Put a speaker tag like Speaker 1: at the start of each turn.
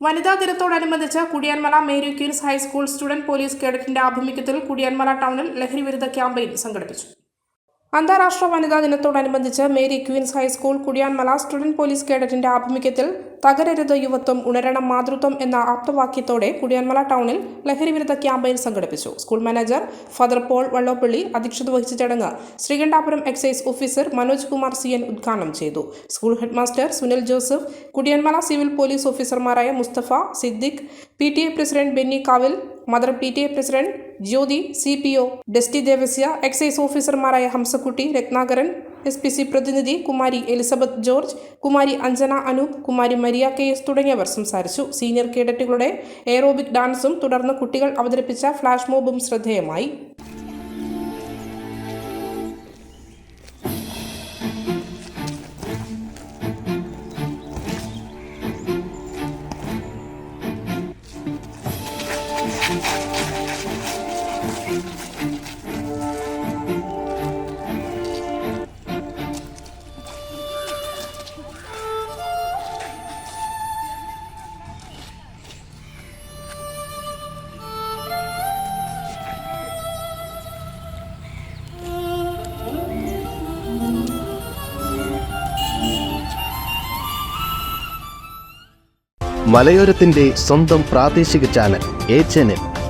Speaker 1: വനിതാ ദിനത്തോടനുബന്ധിച്ച് Kudiyanmala Mary Queen's high school student police കേഡറ്റിന്റെ ആഭിമുഖ്യത്തിൽ കുടിയാൻമല ടൗണിൽ ലഹരി വിരുദ്ധ ക്യാമ്പയിൻ സംഘടിപ്പിച്ചു. അന്താരാഷ്ട്ര വനിതാ ദിനത്തോടനുബന്ധിച്ച് Mary Queen's high school Kudiyanmala student police കേഡറ്റിന്റെ ആഭിമുഖ്യത്തിൽ തകരരുത് യുവത്വം ഉണരണം മാതൃത്വം എന്ന ആപ്തവാക്യത്തോടെ കുടിയാൻമല ടൗണിൽ ലഹരി വിരുദ്ധ ക്യാമ്പയിൻ സംഘടിപ്പിച്ചു. School manager father Paul Vallopally അധ്യക്ഷത വഹിച്ച ചടങ്ങ് Sreekandapuram excise officer Manoj Kumar C N ഉദ്ഘാടനം ചെയ്തു. School headmaster Sunil Joseph Kudiyanmala civil police ഓഫീസർമാരായ Mustafa Siddique P president Benny Kavil mother P T A president Jyothi C P O Desti Devasya excise ഓഫീസർമാരായ Hamsakutty Ratnakaran S P C പ്രതിനിധി Kumari Elizabeth George Kumari Anjana Anoop Kumari Maria K S തുടങ്ങിയവർ സംസാരിച്ചു. Senior കേഡറ്റുകളുടെ aerobic ഡാൻസും തുടർന്ന് കുട്ടികൾ അവതരിപ്പിച്ച flash മോബും ശ്രദ്ധേയമായി.
Speaker 2: മലയോരത്തിന്റെ സ്വന്തം പ്രാദേശിക ചാനൽ എ ചാനൽ.